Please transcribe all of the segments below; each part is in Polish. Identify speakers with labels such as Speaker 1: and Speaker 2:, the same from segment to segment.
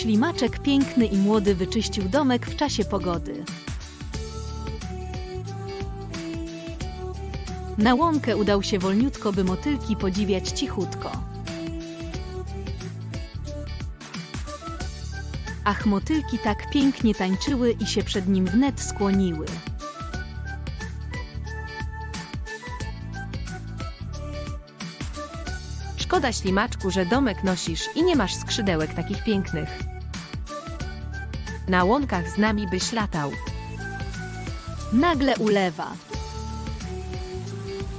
Speaker 1: Ślimaczek piękny i młody wyczyścił domek w czasie pogody. Na łąkę udał się wolniutko, by motylki podziwiać cichutko. Ach, motylki tak pięknie tańczyły i się przed nim wnet skłoniły.
Speaker 2: Szkoda ślimaczku, że domek nosisz i nie masz skrzydełek takich pięknych. Na łąkach z nami byś latał.
Speaker 1: Nagle ulewa.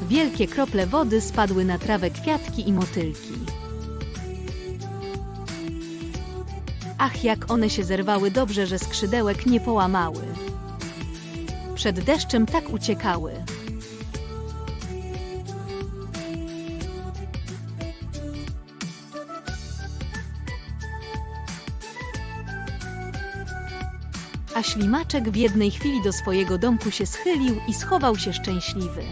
Speaker 1: Wielkie krople wody spadły na trawę kwiatki i motylki. Ach, jak one się zerwały dobrze, że skrzydełek nie połamały. Przed deszczem tak uciekały. A ślimaczek w jednej chwili do swojego domku się schylił i schował się szczęśliwy.